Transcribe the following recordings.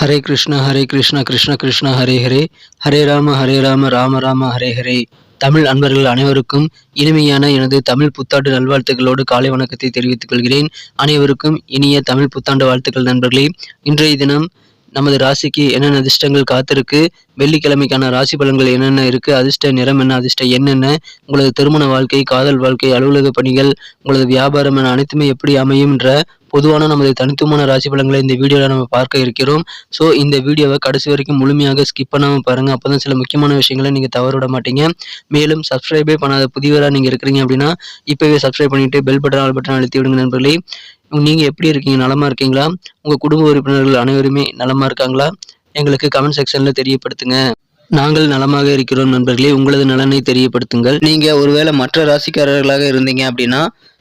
ஹரே கிருஷ்ணா ஹரே கிருஷ்ணா கிருஷ்ண கிருஷ்ணா ஹரே ஹரே. ஹரே ராம ஹரே ராம ராம ராம ஹரே ஹரே. தமிழ் அன்பர்கள் அனைவருக்கும் இனிமையான எனது தமிழ் புத்தாண்டு நல்வாழ்த்துக்களோடு காலை வணக்கத்தை தெரிவித்துக் கொள்கிறேன். அனைவருக்கும் இனிய தமிழ் புத்தாண்டு வாழ்த்துக்கள் நண்பர்களே. இன்றைய தினம் நமது ராசிக்கு என்னென்ன அதிர்ஷ்டங்கள் காத்திருக்கு? வெள்ளிக்கிழமைக்கான ராசி பலன்கள் என்னென்ன இருக்குது அதிர்ஷ்ட நிறம் என்ன? அதிர்ஷ்ட என்னென்ன உங்களது திருமண வாழ்க்கை காதல் வாழ்க்கை அலுவலக பணிகள் உங்களது வியாபாரம் என அனைத்துமே எப்படி அமையும் என்ற பொதுவான நமது தனித்துவமான ராசி பலன்களை இந்த வீடியோவில் நம்ம பார்க்க இருக்கிறோம். ஸோ இந்த வீடியோவை கடைசி வரைக்கும் முழுமையாக ஸ்கிப் பண்ணாமல் பாருங்கள் அப்போ தான் சில முக்கியமான விஷயங்களை நீங்கள் தவற விட மாட்டீங்க. மேலும் சப்ஸ்கிரைபே பண்ணாத புதியவராக நீங்கள் இருக்கிறீங்க அப்படின்னா இப்போவே சப்ஸ்கிரைப் பண்ணிவிட்டு பெல் பட்டன் ஆல் பட்டன் அழுத்தி விடுங்க நண்பர்களே. நீங்கள் எப்படி இருக்கீங்க? நலமாக இருக்கீங்களா? உங்கள் குடும்ப உறுப்பினர்கள் அனைவருமே நலமாக இருக்காங்களா? எங்களுக்கு கமெண்ட் செக்ஷனில் தெரியப்படுத்துங்க. நாங்கள் நலமாக இருக்கிறோம் நண்பர்களே. உங்களது நலனை தெரியப்படுத்துங்கள். நீங்கள் ஒருவேளை மற்ற ராசிக்காரர்களாக இருந்தீங்க அப்படின்னா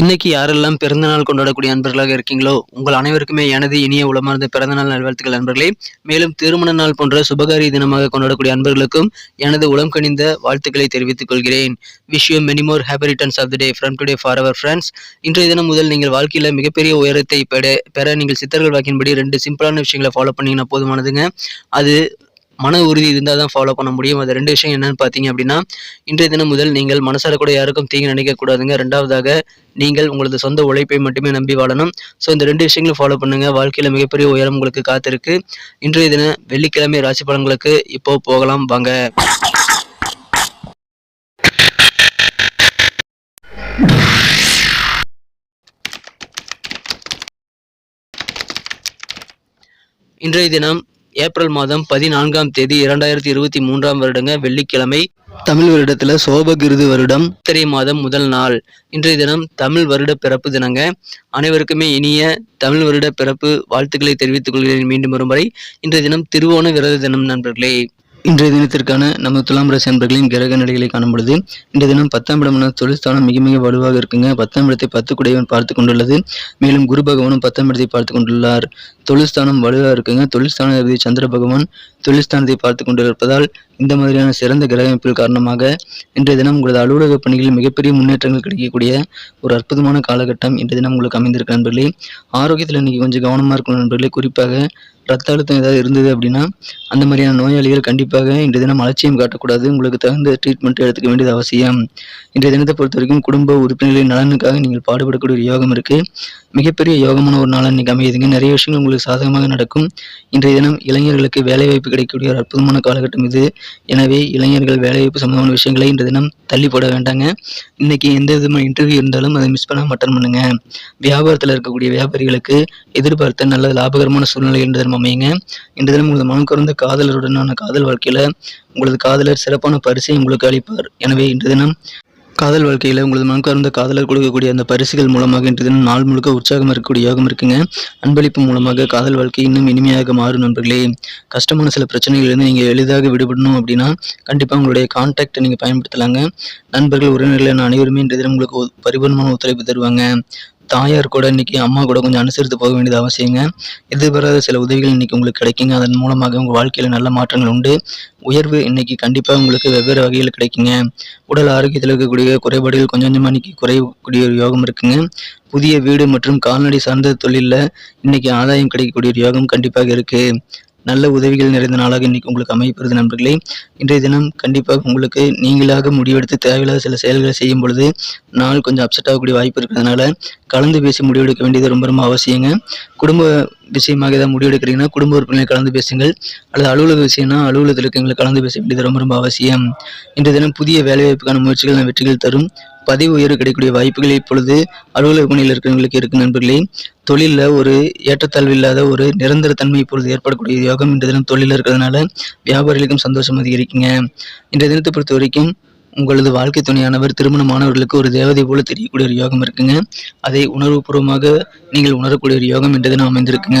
இன்னைக்கு யாரெல்லாம் பிறந்தநாள் கொண்டாடக்கூடிய அன்பர்களாக இருக்கீங்களோ உங்கள் அனைவருக்குமே எனது இனிய உளமார்ந்த பிறந்தநாள் நல்வாழ்த்துக்கள் நண்பர்களே மேலும் திருமண நாள் போன்ற சுபகாரிய தினமாக கொண்டாடக்கூடிய அன்பர்களுக்கும் எனது உளம் கணிந்த வாழ்த்துக்களை தெரிவித்துக் கொள்கிறேன். Wish you many more happy returns of the day from today for our friends இன்றைய தினம் முதல் நீங்கள் வாழ்க்கையில் மிகப்பெரிய உயரத்தை பெற பெற நீங்கள் சித்தர்கள் வாக்கின்படி ரெண்டு சிம்பிளான விஷயங்களை ஃபாலோ பண்ணிங்கன்னா போதுமானதுங்க. அது மன உறுதி இருந்தால் தான் ஃபாலோ பண்ண முடியும். அது ரெண்டு விஷயம் என்னன்னு பார்த்தீங்க அப்படின்னா இன்றைய தினம் முதல் நீங்கள் மனசார கூட யாருக்கும் தீங்கு நினைக்கக்கூடாதுங்க ரெண்டாவதாக நீங்கள் உங்களது சொந்த உழைப்பை மட்டுமே நம்பி வாழணும். ஸோ இந்த ரெண்டு விஷயங்களும் ஃபாலோ பண்ணுங்க. வாழ்க்கையில் மிகப்பெரிய உயரம் உங்களுக்கு காத்திருக்கு. இன்றைய தினம் வெள்ளிக்கிழமை ராசி பலன்களுக்கு இப்போ போகலாம். வாங்க. இன்றைய தினம் ஏப்ரல் மாதம் பதினான்காம் தேதி இரண்டாயிரத்தி இருபத்தி மூன்றாம் வருடங்க வெள்ளிக்கிழமை தமிழ் வருடத்துல சோபகிருது வருடம். சித்திரை மாதம் முதல் நாள். இன்றைய தினம் தமிழ் வருட பிறப்பு தினங்க. அனைவருக்குமே இனிய தமிழ் வருட பிறப்பு வாழ்த்துக்களை தெரிவித்துக் கொள்கிறேன் மீண்டும் ஒரு முறை இன்றைய தினம் திருவோண விரத தினம் நண்பர்களே. இன்றைய தினத்திற்கான நம்ம துலாம் ராசி அன்பர்களின் கிரக நிலைகளை காணும் பொழுது இன்றைய தினம் பத்தாம் இடமான தொழில்ஸ்தானம் மிக மிக வலுவாக இருக்குங்க. பத்தாம் இடத்தை பத்து குடையவன் பார்த்து கொண்டுள்ளது. மேலும் குரு பகவானும் பத்தாம் இடத்தை பார்த்து கொண்டுள்ளார். தொழில்ஸ்தானம் வலுவாக இருக்குங்க. தொழில்ஸ்தான அதிபதி சந்திர பகவான் தொழில்ஸ்தானத்தை பார்த்து கொண்டிருப்பதால் இந்த மாதிரியான சிறந்த கிரக அமைப்பில் காரணமாக இன்றைய தினம் உங்களது அலுவலக பணிகளில் மிகப்பெரிய முன்னேற்றங்கள் கிடைக்கக்கூடிய ஒரு அற்புதமான காலகட்டம் இன்றைய தினம் உங்களுக்கு அமைந்திருக்க நண்பர்களே. ஆரோக்கியத்தில் இன்னைக்கு கொஞ்சம் கவனமாக இருக்கணும் நண்பர்களே. குறிப்பாக ரத்த அழுத்தம் ஏதாவது இருந்தது அப்படின்னா அந்த மாதிரியான நோயாளிகள் கண்டிப்பாக இன்றைய தினம் அலட்சியம் காட்டக்கூடாது. உங்களுக்கு தகுந்த ட்ரீட்மெண்ட் எடுத்துக்க வேண்டியது அவசியம். இன்றைய தினத்தை பொறுத்த வரைக்கும் குடும்ப உறுப்பினர்களின் நலனுக்காக நீங்கள் பாடுபடக்கூடிய ஒரு யோகம் இருக்கு. மிகப்பெரிய யோகமான ஒரு நாளாக இன்றைக்கி அமையுதுங்க. நிறைய விஷயங்கள் உங்களுக்கு சாதகமாக நடக்கும். இன்றைய தினம் இளைஞர்களுக்கு வேலைவாய்ப்பு கிடைக்கக்கூடிய ஒரு அற்புதமான காலகட்டம் இது. எனவே இளைஞர்கள் வேலைவாய்ப்பு சம்பந்தமான விஷயங்களை இன்றைய தினம் தள்ளி போட வேண்டாங்க. இன்னைக்கு எந்த விதமான இன்டர்வியூ இருந்தாலும் அதை மிஸ் பண்ணாம அட்டன் பண்ணுங்க. வியாபாரத்தில் இருக்கக்கூடிய வியாபாரிகளுக்கு எதிர்பார்த்த நல்ல லாபகரமான சூழ்நிலை இன்று தினம் அமையுங்க. இன்று தினம் உங்களது மனம் கறந்த காதலருடனான காதல் வாழ்க்கையில் உங்களது காதலர் சிறப்பான பரிசை உங்களுக்கு அளிப்பார். எனவே இன்று தினம் காதல் வாழ்க்கையில் உங்களது மனக்கார்ந்த காதலர் கொடுக்கக்கூடிய அந்த பரிசுகள் மூலமாக இன்று தினம் நாள் முழுக்க உற்சாகம் இருக்கக்கூடிய யோகம் இருக்குங்க. அன்பளிப்பு மூலமாக காதல் வாழ்க்கை இன்னும் இனிமையாக மாறும் நண்பர்களே. கஷ்டமான சில பிரச்சனைகளிலிருந்து நீங்கள் எளிதாக விடுபடணும் அப்படின்னா கண்டிப்பாக உங்களுடைய கான்டாக்டை நீங்கள் பயன்படுத்தலாங்க. நண்பர்கள் உறவினர்கள் அனைவருமே இன்று தினம் உங்களுக்கு பரிபூர்ணமான ஒத்துழைப்பு தருவாங்க. தாயார் கூட இன்றைக்கி அம்மா கூட கொஞ்சம் அனுசரித்து போக வேண்டியது அவசியங்க. எதிர்பாராத சில உதவிகள் இன்றைக்கி உங்களுக்கு கிடைக்குங்க. அதன் மூலமாக உங்கள் வாழ்க்கையில் நல்ல மாற்றங்கள் உண்டு. உயர்வு இன்றைக்கி கண்டிப்பாக உங்களுக்கு வெவ்வேறு வகையில் கிடைக்குங்க. உடல் ஆரோக்கியத்தில் இருக்கக்கூடிய குறைபாடுகள் கொஞ்சம் கொஞ்சமாக இன்றைக்கி குறையக்கூடிய ஒரு யோகம் இருக்குங்க. புதிய வீடு மற்றும் கால்நடை சார்ந்த தொழிலில் இன்றைக்கி ஆதாயம் கிடைக்கக்கூடிய ஒரு யோகம் கண்டிப்பாக இருக்குது நல்ல உதவிகள் நிறைந்த நாளாக இன்னைக்கு உங்களுக்கு அமையப்படுது நண்பர்களே. இன்றைய தினம் கண்டிப்பாக உங்களுக்கு நீங்களாக முடிவெடுத்து தேவையில்லாத சில செயல்களை செய்யும் பொழுது நாள் கொஞ்சம் அப்செட் ஆகக்கூடிய வாய்ப்பு இருக்கிறதுனால கலந்து பேசி முடிவெடுக்க வேண்டியது ரொம்ப ரொம்ப அவசியங்க. குடும்ப விஷயமாக ஏதாவது முடிவெடுக்கிறீங்கன்னா குடும்ப உறுப்பினர்களை கலந்து பேசுங்கள். அல்லது அலுவலக விஷயம்னா அலுவலகத்தில் இருக்கவங்களை கலந்து பேச வேண்டியது ரொம்ப ரொம்ப அவசியம். இன்றைய தினம் புதிய வேலைவாய்ப்புக்கான முயற்சிகள் வெற்றிகள் தரும். பதிவு உயர்வு கிடைக்கக்கூடிய வாய்ப்புகள் இப்பொழுது அலுவலக பணியில் இருக்கிறவங்களுக்கு இருக்கு நண்பர்களே. தொழிலில் ஒரு ஏற்றத்தாழ்வு இல்லாத ஒரு நிரந்தர தன்மை இப்பொழுது ஏற்படக்கூடிய யோகம் இன்றைய தினம் தொழிலில் இருக்கிறதுனால வியாபாரிகளுக்கும் சந்தோஷம் அதிகரிக்குங்க. இன்றைய தினத்தை பொறுத்த வரைக்கும் உங்களது வாழ்க்கை துணையானவர் திருமணமானவர்களுக்கு ஒரு தேவதை போல தெரியக்கூடிய ஒரு யோகம் இருக்குங்க. அதை உணர்வுபூர்வமாக நீங்கள் உணரக்கூடிய ஒரு யோகம் இன்றைய தினம் அமைந்திருக்குங்க.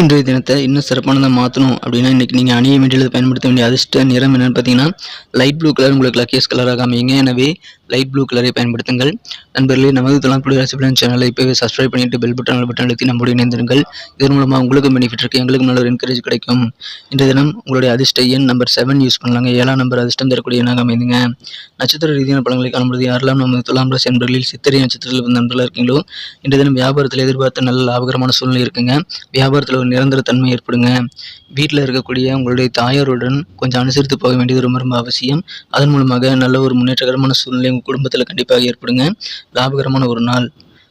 இன்றைய தினத்தை இன்னும் சிறப்பானதாக மாற்றணும் அப்படின்னா இன்றைக்கி நீங்கள் அணிய வேண்டியது பயன்படுத்த வேண்டிய அதிர்ஷ்ட நிறம் என்னென்னு பார்த்தீங்கன்னா லைட் ப்ளூ கலர் உங்களுக்கு லக்கியஸ் கலராக அமையுங்க எனவே லைட் ப்ளூ கலரை பயன்படுத்துங்கள். நண்பர்களே நமது தொழில்நுட்ப ராசி சேனலை இப்போவே சப்ஸ்கிரைப் பண்ணிட்டு பெல் பட்டன் பட்டன் அழுத்தி நம்மளோட இணைந்திருங்கள். இதன் மூலமாக உங்களுக்கும் பெனிஃபிட் இருக்குது எங்களுக்கும் நல்ல ஒரு என்கரேஜ் கிடைக்கும். இன்றைய தினம் உங்களுடைய அதிர்ஷ்ட எண் நம்பர் செவன் யூஸ் பண்ணலாங்க. ஏழாம் நம்பர் அதிர்ஷ்டம் தரக்கூடிய எண்ணாக அமைந்துங்க. நட்சத்திர ரீதியான பழங்களை காணும்போது யாரெல்லாம் நமது துலாம் ராசி நண்பர்களில் சித்திரை நட்சத்திரத்தில் நண்பர்களாக இருக்கீங்களோ இன்றைய தினம் வியாபாரத்தில் எதிர்பார்த்த நல்ல லாபகரமான சூழ்நிலை இருக்குங்க. வியாபாரத்தில் ஒரு நிரந்தர தன்மை ஏற்படுங்க. வீட்டில் இருக்கக்கூடிய உங்களுடைய தாயாருடன் கொஞ்சம் அனுசரித்து போக வேண்டியது ரொம்ப ரொம்ப அவசியம். அதன் மூலமாக நல்ல ஒரு முன்னேற்றகரமான சூழ்நிலை உங்கள் குடும்பத்தில் கண்டிப்பாக ஏற்படுங்க. லாபகரமான ஒரு நாள்.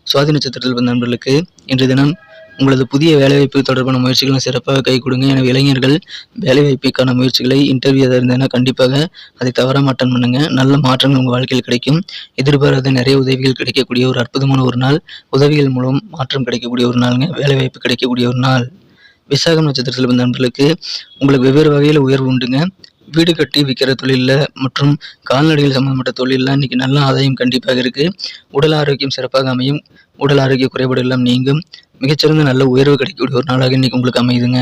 சுவாதி நட்சத்திரத்தில் வந்த நண்பர்களுக்கு இன்றைய தினம் உங்களது புதிய வேலைவாய்ப்பு தொடர்பான முயற்சிகளும் சிறப்பாக கை கொடுங்க. எனவே இளைஞர்கள் வேலைவாய்ப்புக்கான முயற்சிகளை இன்டர்வியூ எதாவது இருந்ததுன்னா கண்டிப்பாக அதை தவறாம அட்டன் பண்ணுங்க. நல்ல மாற்றங்கள் உங்கள் வாழ்க்கையில் கிடைக்கும். எதிர்பாராத நிறைய உதவிகள் கிடைக்கக்கூடிய ஒரு அற்புதமான ஒரு நாள். உதவிகள் மூலம் மாற்றம் கிடைக்கக்கூடிய ஒரு நாளுங்க. வேலைவாய்ப்பு கிடைக்கக்கூடிய ஒரு நாள். விசாகம் நட்சத்திரத்தில் வந்த நண்பர்களுக்கு உங்களுக்கு வெவ்வேறு வகையில் உயர்வு உண்டுங்க. வீடு கட்டி விற்கிற தொழிலில் மற்றும் கால்நடைகள் சம்மந்தப்பட்ட தொழிலில் இன்றைக்கி நல்ல ஆதாயம் கண்டிப்பாக இருக்குது உடல் ஆரோக்கியம் சிறப்பாக அமையும். உடல் ஆரோக்கிய குறைபாடு எல்லாம் நீங்கும். மிகச்சிறந்த நல்ல உயர்வு கிடைக்கக்கூடிய ஒரு நாளாக இன்றைக்கி உங்களுக்கு அமையுதுங்க.